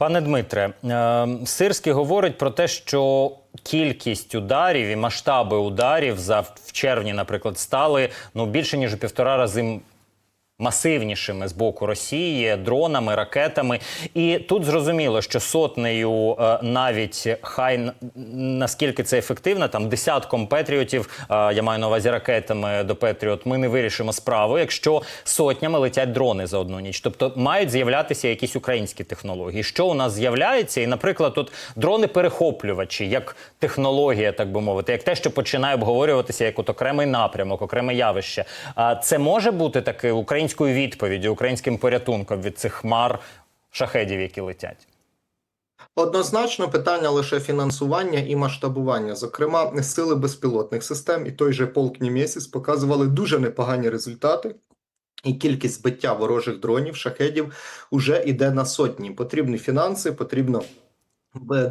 Пане Дмитре, е, Сирський говорить про те, що кількість ударів і масштаби ударів за в червні, наприклад, стали ну більше ніж у півтора рази масивнішими з боку Росії дронами, ракетами. І тут зрозуміло, що сотнею е, навіть хай наскільки це ефективно, там десятком петріотів, е, я маю на увазі ракетами до Петріот, ми не вирішимо справу, якщо сотнями летять дрони за одну ніч. Тобто мають з'являтися якісь українські технології. Що у нас з'являється? І, наприклад, тут дрони-перехоплювачі, як технологія, так би мовити, як те, що починає обговорюватися як от окремий напрямок, окреме явище. А це може бути таки українською відповіддю, українським порятунком від цих хмар шахедів, які летять. Однозначно питання лише фінансування і масштабування. Зокрема, сили безпілотних систем і той же полк Німесіс показували дуже непогані результати. І кількість збиття ворожих дронів, шахедів уже йде на сотні. Потрібні фінанси, потрібно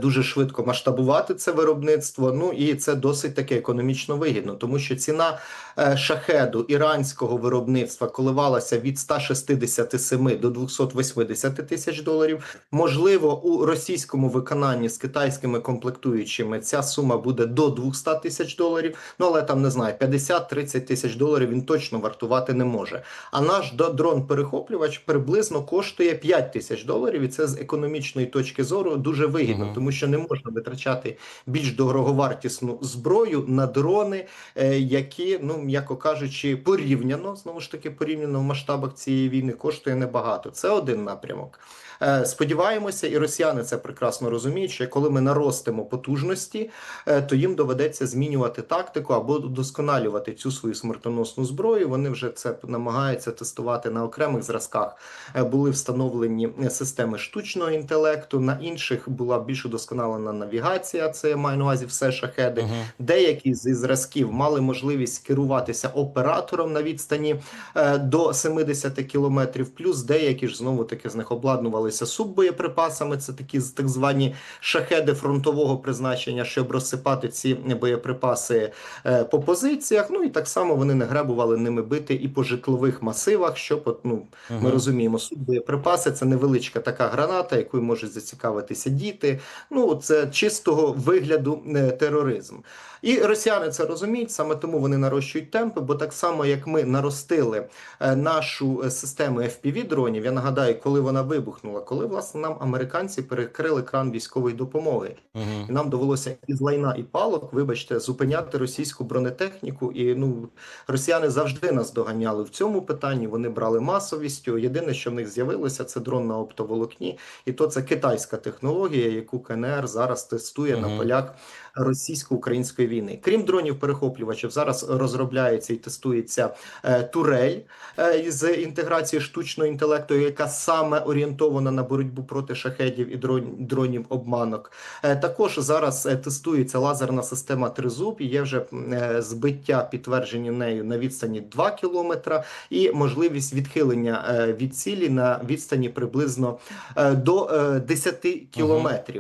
дуже швидко масштабувати це виробництво. Ну і це досить таки економічно вигідно, тому що ціна е, шахеду іранського виробництва коливалася від 167 до 280 тисяч доларів. Можливо, у російському виконанні з китайськими комплектуючими ця сума буде до 200 тисяч доларів. Ну але там не знаю, 50-30 тисяч доларів він точно вартувати не може. А наш дрон-перехоплювач приблизно коштує 5 тисяч доларів, і це з економічної точки зору дуже вигідно, Мгм. тому що не можна витрачати більш дороговартісну зброю на дрони, е, які, ну м'яко кажучи, порівняно знову ж таки порівняно в масштабах цієї війни коштує небагато. Це один напрямок. Е, Сподіваємося, і росіяни це прекрасно розуміють, що коли ми наростимо потужності, е, то їм доведеться змінювати тактику або удосконалювати цю свою смертоносну зброю. Вони вже це намагаються тестувати на окремих зразках. Були встановлені системи штучного інтелекту, на інших була більш удосконалена навігація. Це я маю на увазі все шахеди. Мгм. Деякі зі зразків мали можливість керуватися оператором на відстані е, до 70 кілометрів. Плюс деякі ж знову таки з них обладнувалися суббоєприпасами. Це такі так звані шахеди фронтового призначення, щоб розсипати ці боєприпаси е, по позиціях. Ну і так само вони не гребували ними бити і по житлових масивах. Щоб от, ну ми розуміємо, суббоєприпаси це невеличка така граната, якою можуть зацікавитися діти. Ну це чистого вигляду е, тероризм. І росіяни це розуміють, саме тому вони нарощують темпи, бо так само як ми наростили е, нашу е, систему FPV дронів. Я нагадаю, коли вона вибухнула, коли власне нам американці перекрили кран військової допомоги, Мгм. і нам довелося із лайна і палок, вибачте, зупиняти російську бронетехніку. І ну росіяни завжди нас доганяли в цьому питанні. Вони брали масовістю. Єдине, що в них з'явилося, це дрон на оптоволокні, і то це китайська технологія, яку КНР зараз тестує на полях російсько-української війни. Крім дронів перехоплювачів, зараз розробляється і тестується е, турель е, з інтеграцією штучного інтелекту, яка саме орієнтована на боротьбу проти шахедів і дрон- дронів обманок. Е, Також зараз е, тестується лазерна система Тризуб, і є вже е, збиття підтверджені нею на відстані 2 кілометра, і можливість відхилення е, від цілі на відстані приблизно е, до е, 10 кілометрів. Е,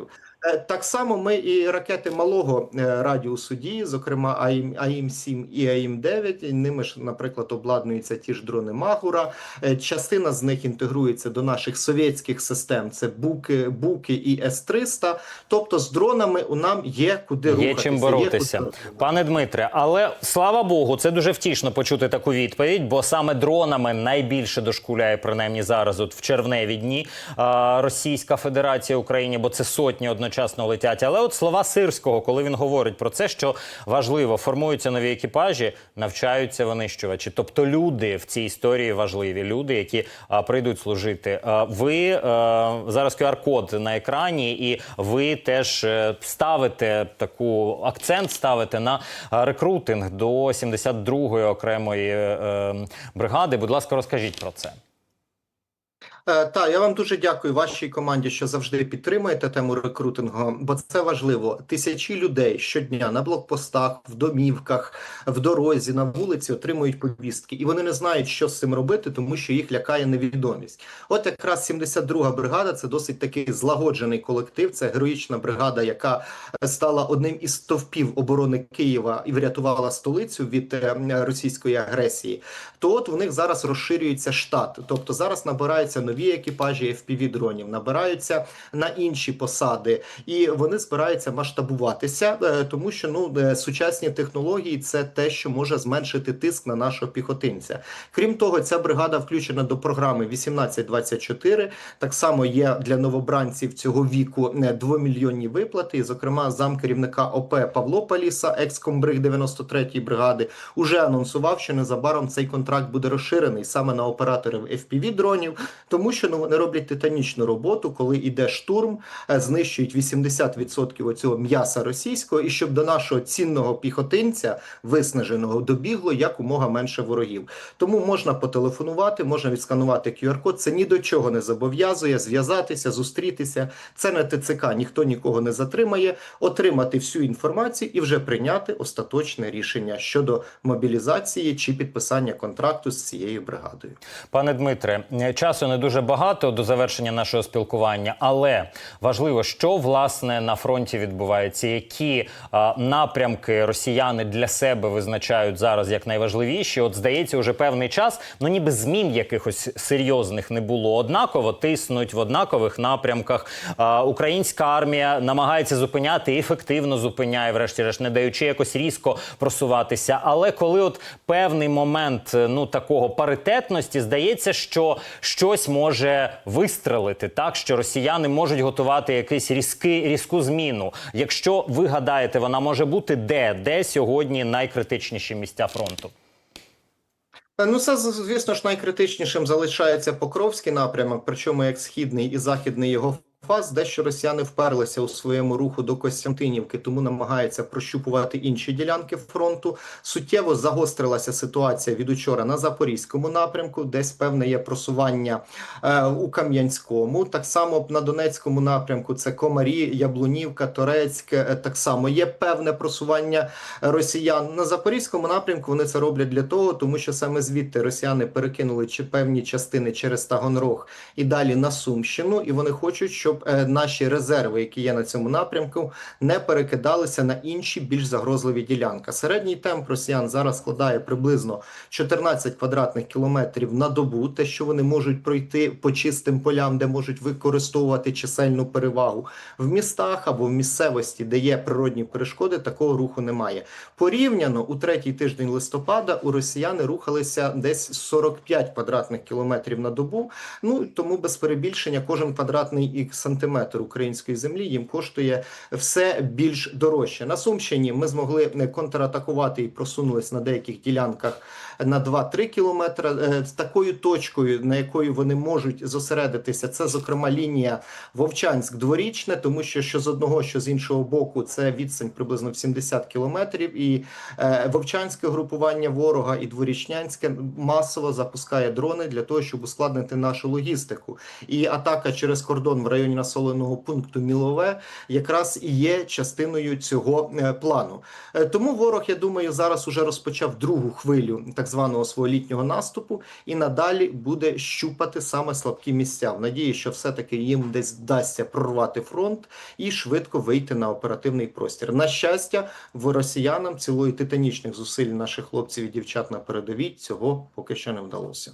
Так само ми і ракети малого е, радіусу дії, зокрема АІМ, АІМ-7 і АІМ-9, ними ж, наприклад, обладнуються ті ж дрони Магура. Е, Частина з них інтегрується до наших совєтських систем. Це Буки, Буки і С-300. Тобто з дронами у нам є куди Є рухатися. чим боротися, куди- пане Дмитре. Але слава Богу, це дуже втішно почути таку відповідь, бо саме дронами найбільше дошкуляє принаймні зараз, от в червневі дні Російська Федерація Україні, бо це сотні одночасно летять. Але от слова Сирського, коли він говорить про це, що важливо, формуються нові екіпажі, навчаються винищувачі. Тобто люди в цій історії важливі, люди, які а, прийдуть служити. А, ви а, зараз QR-код на екрані, і ви теж е, ставите таку акцент ставите на рекрутинг до 72-ї окремої е, бригади. Будь ласка, розкажіть про це. Е, Та я вам дуже дякую вашій команді, що завжди підтримуєте тему рекрутингу, бо це важливо. Тисячі людей щодня на блокпостах, в домівках, в дорозі, на вулиці отримують повістки, і вони не знають, що з цим робити, тому що їх лякає невідомість. От якраз 72-га бригада це досить такий злагоджений колектив. Це героїчна бригада, яка стала одним із стовпів оборони Києва і врятувала столицю від е, російської агресії. То от в них зараз розширюється штат, тобто зараз набираються нові нові екіпажі fpv дронів, набираються на інші посади, і вони збираються масштабуватися, е, тому що ну е, сучасні технології це те, що може зменшити тиск на нашого піхотинця. Крім того, ця бригада включена до програми 1824. Так само є для новобранців цього віку е, двомільйонні виплати. І, зокрема, замкерівника ОП Павло Паліса, екскомбриг 93-ї бригади, уже анонсував, що незабаром цей контракт буде розширений саме на операторів fpv дронів, тому що ну вони роблять титанічну роботу, коли йде штурм, е, знищують 80% оцього м'яса російського, і щоб до нашого цінного піхотинця виснаженого добігло якомога менше ворогів. Тому можна потелефонувати, можна відсканувати QR-код. Це ні до чого не зобов'язує зв'язатися, зустрітися. Це не ТЦК, ніхто нікого не затримає, отримати всю інформацію і вже прийняти остаточне рішення щодо мобілізації чи підписання контракту з цією бригадою. Пане Дмитре, е, часу не дуже багато до завершення нашого спілкування, але важливо, що власне на фронті відбувається, які а, напрямки росіяни для себе визначають зараз як найважливіші. От здається, уже певний час, ну ніби змін якихось серйозних не було. Однаково тиснуть в однакових напрямках. А, українська армія намагається зупиняти і ефективно зупиняє, врешті-решт, не даючи якось різко просуватися. Але коли от певний момент е, ну такого паритетності, здається, що щось може вистрелити, так що росіяни можуть готувати якийсь різкий різку зміну. Якщо ви гадаєте, вона може бути де, де сьогодні найкритичніші місця фронту? Ну, це звісно ж найкритичнішим залишається Покровський напрямок, причому як східний і західний його фаз, дещо росіяни вперлися у своєму руху до Костянтинівки, тому намагаються прощупувати інші ділянки фронту. Суттєво загострилася ситуація від учора на запорізькому напрямку, десь певне є просування е, у Кам'янському. Так само на Донецькому напрямку це Комарі, Яблунівка, Торецьк. е, Так само є певне просування росіян на запорізькому напрямку. Вони це роблять для того, тому що саме звідти росіяни перекинули чи певні частини через Таганрог і далі на Сумщину, і вони хочуть, щоб е, наші резерви, які є на цьому напрямку, не перекидалися на інші більш загрозливі ділянки. Середній темп росіян зараз складає приблизно 14 квадратних кілометрів на добу. Те, що вони можуть пройти по чистим полям, де можуть використовувати чисельну перевагу в містах або в місцевості, де є природні перешкоди, такого руху немає. Порівняно у третій тиждень листопада у росіяни рухалися десь 45 квадратних кілометрів на добу. Ну тому без перебільшення кожен квадратний сантиметр української землі їм коштує все більш дорожче. На Сумщині ми змогли контратакувати і просунулись на деяких ділянках на 2-3 кілометри. Е, З такою точкою, на якої вони можуть зосередитися, це зокрема лінія Вовчанськ-Дворічне, тому що що з одного, що з іншого боку, це відстань приблизно в 70 кілометрів. І е, Вовчанське групування ворога і Дворічнянське масово запускає дрони для того, щоб ускладнити нашу логістику. І атака через кордон в районі населеного пункту Мілове якраз і є частиною цього е, плану. Е, Тому ворог, я думаю, зараз уже розпочав другу хвилю так званого свого літнього наступу, і надалі буде щупати саме слабкі місця. В надії, що все-таки їм десь вдасться прорвати фронт і швидко вийти на оперативний простір. На щастя, в росіянам цілої титанічних зусиль наших хлопців і дівчат на передовій цього поки що не вдалося.